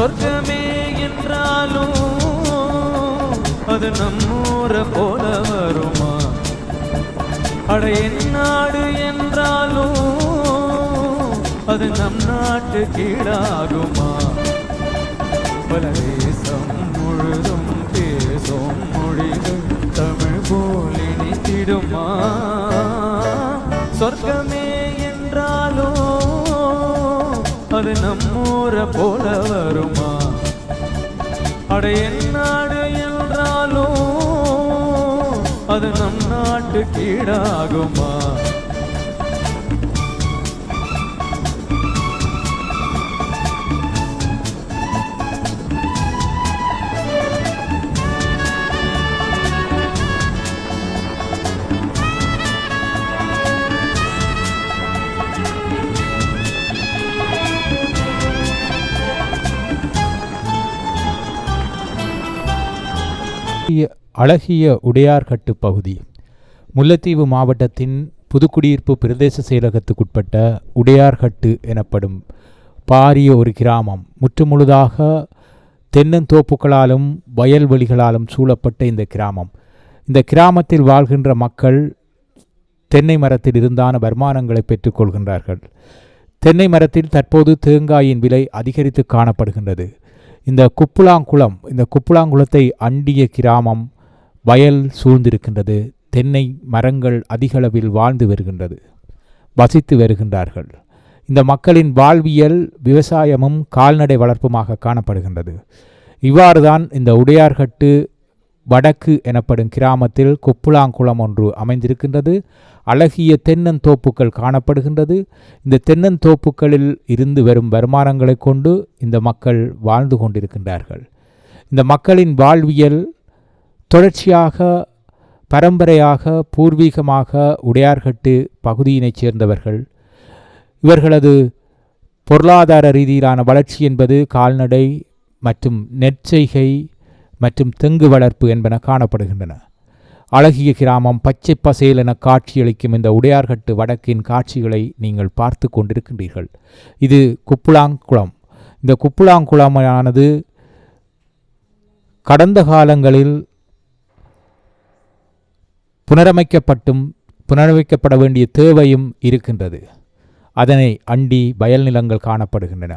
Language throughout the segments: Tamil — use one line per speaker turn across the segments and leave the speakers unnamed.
சொர்க்கமே என்றாலும் அது நம்மூர போல வருமா? அட என் நாடு என்றாலும் அது நம் நாட்டு கீழாகுமா? பல தேசம் முழுதும் பேசும் மொழிகள் தமிழ் போல் இனித்திடுமா சொர்க்கமே அது நம்மூர போல வருமா? அட என் நாடு என்றாலும் அது நம் நாட்டு கீழாகுமா
அழகிய- அழகிய உடையார்கட்டு பகுதி. முல்லைத்தீவு மாவட்டத்தின் புதுக்குடியிருப்பு பிரதேச செயலகத்துக்குட்பட்ட உடையார்கட்டு எனப்படும் பாரிய ஒரு கிராமம். முற்றுமுழுதாக தென்னந்தோப்புகளாலும் வயல்வெளிகளாலும் சூழப்பட்ட இந்த கிராமம். இந்த கிராமத்தில் வாழ்கின்ற மக்கள் தென்னை மரத்தில் இருந்தான வருமானங்களை பெற்றுக்கொள்கின்றார்கள் தென்னை மரத்தில் தற்போது தேங்காயின் விலை அதிகரித்து காணப்படுகின்றது. இந்த குப்புளாங்குளம் இந்த குப்புளாங்குளத்தை அண்டிய கிராமம் வயல் சூழ்ந்திருக்கின்றது. தென்னை மரங்கள் அதிகளவில் வாழ்ந்து வருகின்றது வசித்து வருகின்றார்கள். இந்த மக்களின் வாழ்வியல் விவசாயமும் கால்நடை வளர்ப்புமாக காணப்படுகின்றது. இவ்வாறுதான் இந்த உடையார்கட்டு வடக்கு எனப்படும் கிராமத்தில் குப்புளாங்குளம் ஒன்று அமைந்திருக்கின்றது. அழகிய தென்னந்தோப்புக்கள் காணப்படுகின்றது. இந்த தென்னந்தோப்புக்களில் இருந்து வரும் வருமானங்களை கொண்டு இந்த மக்கள் வாழ்ந்து கொண்டிருக்கின்றார்கள். இந்த மக்களின் வாழ்வியல் தொடர்ச்சியாக பரம்பரையாக பூர்வீகமாக உடையார்கட்டு பகுதியினைச் சேர்ந்தவர்கள். இவர்களது பொருளாதார ரீதியிலான வளர்ச்சி என்பது கால்நடை மற்றும் நெற்செய்கை மற்றும் தெங்கு வளர்ப்பு என்பன காணப்படுகின்றன. அழகிய கிராமம் பச்சை பசேல் என காட்சியளிக்கும் இந்த உடையார்கட்டு வடக்கின் காட்சிகளை நீங்கள் பார்த்து கொண்டிருக்கின்றீர்கள். இது குப்புளாங்குளம் இந்த குப்புளாங்குளமானது கடந்த காலங்களில் புனரமைக்கப்பட்டும் புனரமைக்கப்பட வேண்டிய தேவையும் இருக்கின்றது. அதனை அண்டி வயல் நிலங்கள் காணப்படுகின்றன.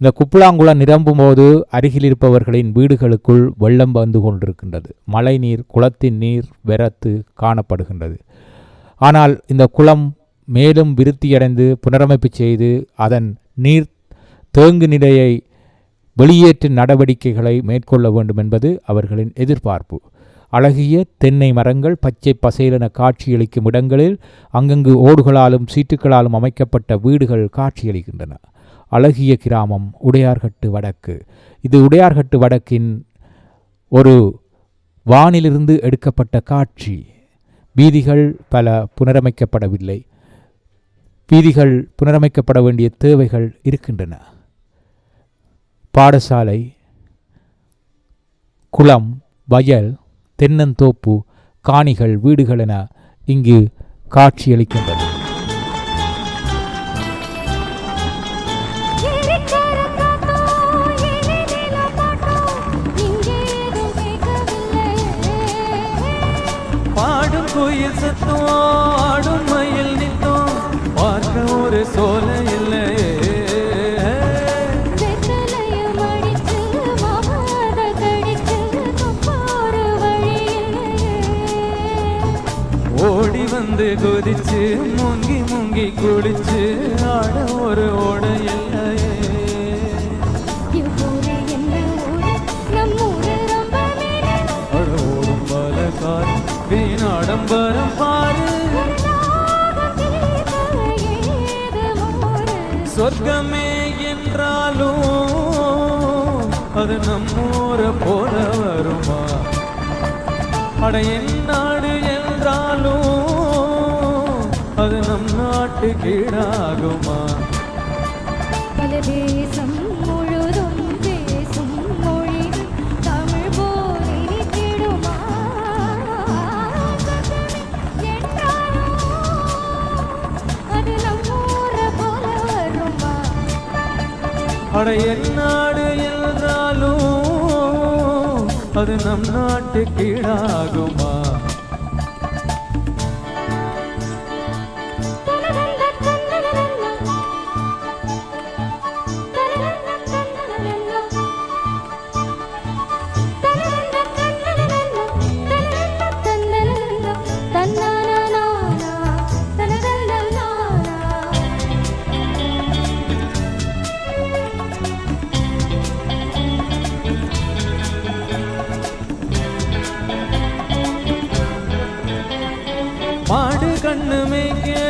இந்த குப்புளாங்குளம் நிரம்பும் போது அருகில் இருப்பவர்களின் வீடுகளுக்குள் வெள்ளம் வந்து கொண்டிருக்கின்றது. மழை நீர் குளத்தின் நீர் வெறத்து காணப்படுகின்றது. ஆனால் இந்த குளம் மேலும் விருத்தியடைந்து புனரமைப்பு செய்து அதன் நீர் தேங்கு நிலையை வெளியேற்றும் நடவடிக்கைகளை மேற்கொள்ள வேண்டும் என்பது அவர்களின் எதிர்பார்ப்பு. அழகிய தென்னை மரங்கள் பச்சை பசையிலென காட்சியளிக்கும் இடங்களில் அங்கங்கு ஓடுகளாலும் சீட்டுகளாலும் அமைக்கப்பட்ட வீடுகள் காட்சியளிக்கின்றன. அழகிய கிராமம் உடையார்கட்டு வடக்கு. இது உடையார்கட்டு வடக்கின் ஒரு வானிலிருந்து எடுக்கப்பட்ட காட்சி. வீதிகள் பல புனரமைக்கப்படவில்லை. வீதிகள் புனரமைக்கப்பட வேண்டிய தேவைகள் இருக்கின்றன. பாடசாலை குளம் வயல் தென்னந்தோப்பு காணிகள் வீடுகள் என இங்கு காட்சியளிக்கின்றன.
சத்தம் ஆடும் மயில் நித்தம். பார்க்க ஒரு சோல
கடிச்சு, வழியில்லையே.
ஓடி வந்து கொதிச்சு முங்கி முங்கி குளிச்சு ஆட ஒரு ஓட இல்லையே சொர்க்கமே என்றாலும் அது நம்மூர போல வருமா? அட என் நாடு என்றாலும் அது நம் நாட்டு கீழாகுமா
அது
நாடு என்றாலும் அது நம் நாட்டு கீழாகுமா? மாடு கண்ணு மேய்க்க